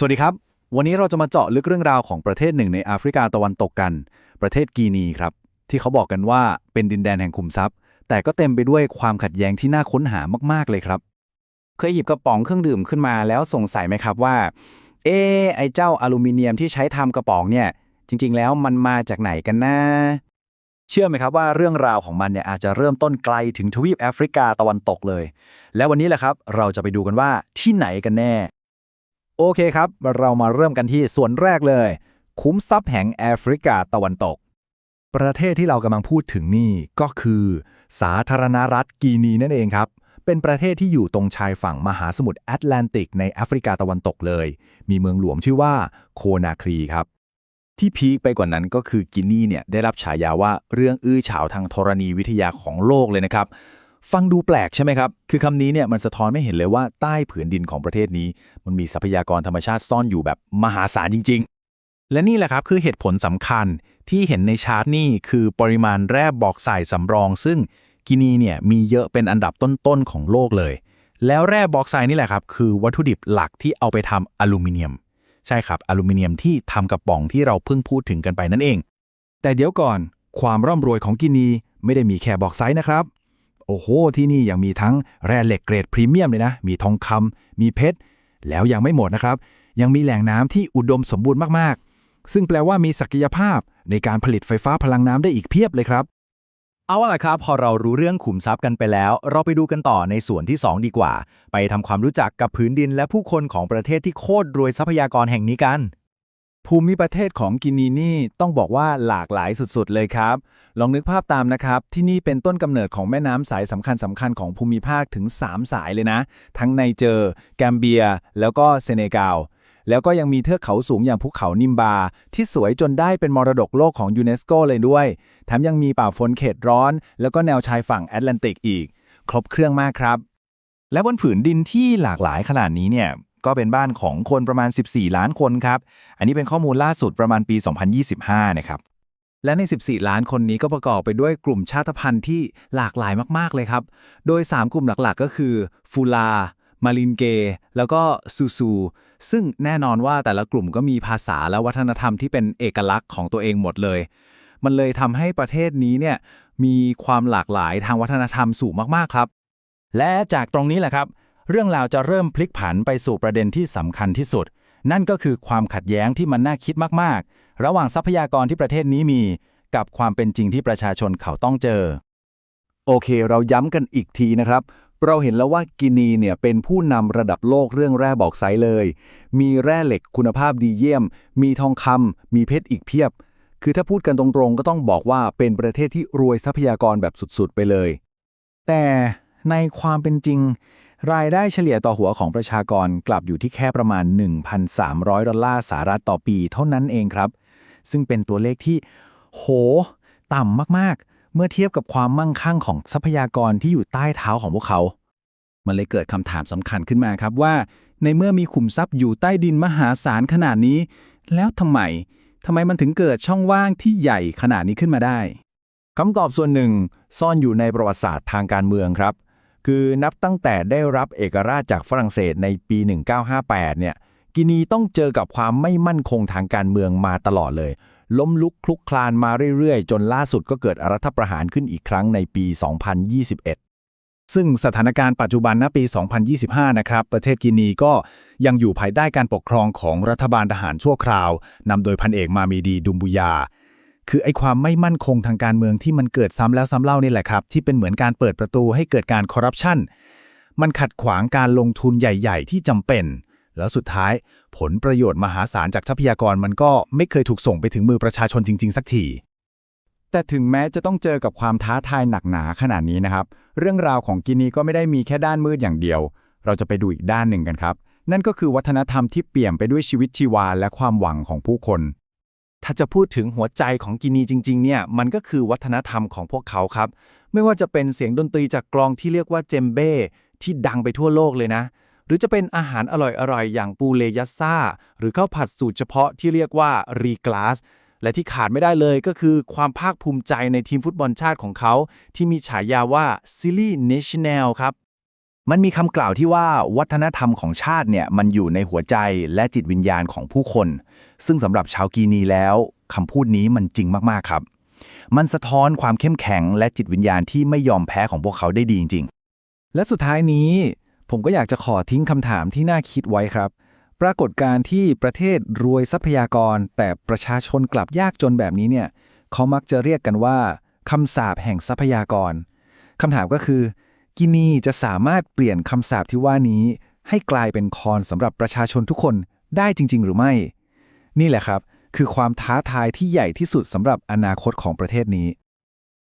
สวัสดีครับ วันนี้เราจะมาเจาะลึกเรื่องราวของประเทศหนึ่งในแอฟริกาตะวันตกกัน ประเทศกีนีครับ ที่เขาบอกกันว่าเป็นดินแดนแห่งขุมทรัพย์ แต่ก็เต็มไปด้วยความขัดแย้งที่น่าค้นหามากๆเลยครับ เคยหยิบกระป๋องเครื่องดื่มขึ้นมาแล้วสงสัยไหมครับว่า เอ๊ะไอเจ้าอลูมิเนียมที่ใช้ทำกระป๋องเนี่ย จริง ๆ แล้วมันมาจากไหนกันนะเชื่อไหมครับว่าเรื่องราวของมันเนี่ยอาจจะเริ่มต้นไกลถึงทวีปแอฟริกาตะวันตกเลย และวันนี้แหละครับ เราจะไปดูกันว่าที่ไหนกันแน่ โอเคครับ เรามาเริ่มกันที่ส่วนแรกเลย คุ้มทรัพย์แห่งแอฟริกาตะวันตก ประเทศที่เรากำลังพูดถึงนี่ก็คือ สาธารณรัฐกีนีนั่นเองครับ เป็นประเทศที่อยู่ตรงชายฝั่งมหาสมุทรแอตแลนติกในแอฟริกาตะวันตกเลย มีเมืองหลวงชื่อว่าโคนาครีครับ ที่พีคไปกว่านั้นก็คือกินีเนี่ยได้รับฉายาว่าเรื่องอื้อฉาวทางธรณีวิทยาของโลกเลยนะครับ ฟังดูแปลกใช่ไหมครับ คือคำนี้เนี่ยมันสะท้อนไม่เห็นเลยว่าใต้ผืนดินของประเทศนี้ มันมีทรัพยากรธรรมชาติซ่อนอยู่แบบมหาศาลจริง ๆ และนี่แหละครับคือเหตุผลสำคัญที่เห็นในชาร์ตนี่คือปริมาณแร่บอกใส่สำรอง ซึ่งกินีเนี่ยมีเยอะเป็นอันดับต้นๆของโลกเลย แล้วแร่บอกไซด์นี่แหละครับคือวัตถุดิบหลักที่เอาไปทำอลูมิเนียม ใช่ครับอลูมิเนียมที่ทำกระป๋องที่เราเพิ่งพูดถึงกันไปนั่นเอง แต่เดี๋ยวก่อน ความร่ำรวยของกินีไม่ได้มีแค่บอกไซด์นะครับ โอ้โห ที่นี่ยังมีทั้งแร่เหล็กเกรดพรีเมียมเลยนะ มีทองคำมีเพชร แล้วยังไม่หมดนะครับ ยังมีแหล่งน้ำที่อุดมสมบูรณ์มากๆ ซึ่งแปลว่ามีศักยภาพในการผลิตไฟฟ้าพลังน้ำได้อีกเพียบเลยครับ เอาล่ะครับ พอเรารู้เรื่องขุมทรัพย์กันไปแล้ว เราไปดูกันต่อในส่วนที่ 2 ดีกว่า ไปทำความรู้จักกับพื้นดินและผู้คนของประเทศที่โคตรรวยทรัพยากรแห่งนี้กัน ภูมิประเทศของกินีนี่ต้องบอกว่าหลากหลายสุดๆเลยครับ ลองนึกภาพตามนะครับ ที่นี่เป็นต้นกำเนิดของแม่น้ำสายสำคัญสำคัญของภูมิภาคถึง 3 สายเลยนะ ทั้งไนเจอร์ แกมเบีย แล้วก็เซเนกัลแล้วก็ยังมีเทือกเขาสูงอย่างภูเขานิมบา ที่สวยจนได้เป็นมรดกโลกของยูเนสโกเลยด้วยแถมยังมีป่าฝนเขตร้อน แล้วก็แนวชายฝั่งแอตแลนติกอีก ครบเครื่องมากครับ และบนผืนดินที่หลากหลายขนาดนี้เนี่ย ก็เป็นบ้านของคนประมาณ 14 ล้านคนครับ อันนี้เป็นข้อมูลล่าสุดประมาณปี 2025 นะครับ และใน 14 ล้านคนนี้ก็ประกอบไปด้วยกลุ่มชาติพันธุ์ที่หลากหลายมากๆเลยครับ โดย 3 กลุ่มหลักๆ ก็คือ ฟูลา มาลินเก แล้วก็ซูซู ซึ่งแน่นอนว่าแต่ละกลุ่มก็มีภาษาและวัฒนธรรมที่เป็นเอกลักษณ์ของตัวเองหมดเลย มันเลยทำให้ประเทศนี้เนี่ยมีความหลากหลายทางวัฒนธรรมสูงมากๆครับและจากตรงนี้แหละครับ เรื่องราวจะเริ่มพลิกผันไปสู่ประเด็นที่สำคัญที่สุด นั่นก็คือความขัดแย้งที่มันน่าคิดมากๆ ระหว่างทรัพยากรที่ประเทศนี้มี กับความเป็นจริงที่ประชาชนเขาต้องเจอ โอเค เราย้ำกันอีกทีนะครับ เราเห็นแล้วว่ากินีเนี่ยเป็นผู้นำระดับโลกเรื่องแร่บอกไซส์เลย มีแร่เหล็กคุณภาพดีเยี่ยม มีทองคำมีเพชรอีกเพียบ คือถ้าพูดกันตรงๆ ก็ต้องบอกว่าเป็นประเทศที่รวยทรัพยากรแบบสุดๆ ไปเลย แต่ในความเป็นจริง รายได้เฉลี่ยต่อหัวของประชากรกลับอยู่ที่แค่ประมาณ 1,300 ดอลลาร์สหรัฐต่อปีเท่านั้นเองครับ ซึ่งเป็นตัวเลขที่ โห ต่ำมากๆ เมื่อเทียบกับความมั่งคั่งของทรัพยากรที่อยู่ใต้เท้าของพวกเขา มันเลยเกิดคำถามสำคัญขึ้นมาครับว่า ในเมื่อมีขุมทรัพย์อยู่ใต้ดินมหาศาลขนาดนี้ แล้วทำไมทำไมมันถึงเกิดช่องว่างที่ใหญ่ขนาดนี้ขึ้นมาได้คำตอบส่วนหนึ่งซ่อนอยู่ในประวัติศาสตร์ทางการเมืองครับ คือนับตั้งแต่ได้รับเอกราชจากฝรั่งเศสในปี 1958 เนี่ย กินีต้องเจอกับความไม่มั่นคงทางการเมืองมาตลอดเลย ล้มลุกคลุกคลานมาเรื่อยๆ จนล่าสุดก็เกิดรัฐประหารขึ้นอีกครั้งในปี 2021 ซึ่งสถานการณ์ปัจจุบันณปี 2025 นะครับ ประเทศกินีก็ยังอยู่ภายใต้การปกครองของรัฐบาลทหารชั่วคราว นำโดยพันเอกมามีดีดุมบุยา คือไอ้ความไม่มั่นคงทางการเมืองที่มันเกิดซ้ำแล้วซ้ำเล่านี่แหละครับ ที่เป็นเหมือนการเปิดประตูให้เกิดการคอร์รัปชันมันขัดขวางการลงทุนใหญ่ ๆ ที่จำเป็น แล้วสุดท้ายผลประโยชน์มหาศาลจากทรัพยากรมันก็ไม่เคยถูกส่งไปถึงมือประชาชนจริง ๆ สักทีแต่ถึงแม้จะต้องเจอกับความท้าทายหนักหนาขนาดนี้นะครับ เรื่องราวของกินีก็ไม่ได้มีแค่ด้านมืดอย่างเดียว เราจะไปดูอีกด้านหนึ่งกันครับ นั่นก็คือวัฒนธรรมที่เปี่ยมไปด้วยชีวิตชีวาและความหวังของผู้คน ถ้าจะพูดถึงหัวใจของกินีจริง ๆ เนี่ย มันก็คือวัฒนธรรมของพวกเขาครับ ไม่ว่าจะเป็นเสียงดนตรีจากกลองที่เรียกว่าเจมเบ้ที่ดังไปทั่วโลกเลยนะ หรือจะเป็นอาหารอร่อยๆ อย่างปูเลยัสซาหรือข้าวผัดสูตรเฉพาะที่เรียกว่ารีกลาสและที่ขาดไม่ได้เลยก็คือความภาคภูมิใจในทีมฟุตบอลชาติของเขา ที่มีฉายาว่าซิลี่เนชั่นแนลครับ มันมีคำกล่าวที่ว่าวัฒนธรรมของชาติเนี่ยมันอยู่ในหัวใจและจิตวิญญาณของผู้คน ซึ่งสำหรับชาวกีนีแล้วคำพูดนี้มันจริงมากๆครับ มันสะท้อนความเข้มแข็งและจิตวิญญาณที่ไม่ยอมแพ้ของพวกเขาได้ดีจริง ๆ และสุดท้ายนี้ ผมก็อยากจะขอทิ้งคำถามที่น่าคิดไว้ครับ ปรากฏการที่ประเทศรวยทรัพยากร แต่ประชาชนกลับยากจนแบบนี้เนี่ยเขามักจะเรียกกันว่าคำสาปแห่งทรัพยากรคำถามก็คือ กินีจะสามารถเปลี่ยนคำสาปที่ว่านี้ ให้กลายเป็นคอนสำหรับประชาชนทุกคนได้จริง ๆ หรือไม่ นี่แหละครับ คือความท้าทายที่ใหญ่ที่สุดสำหรับอนาคตของประเทศนี้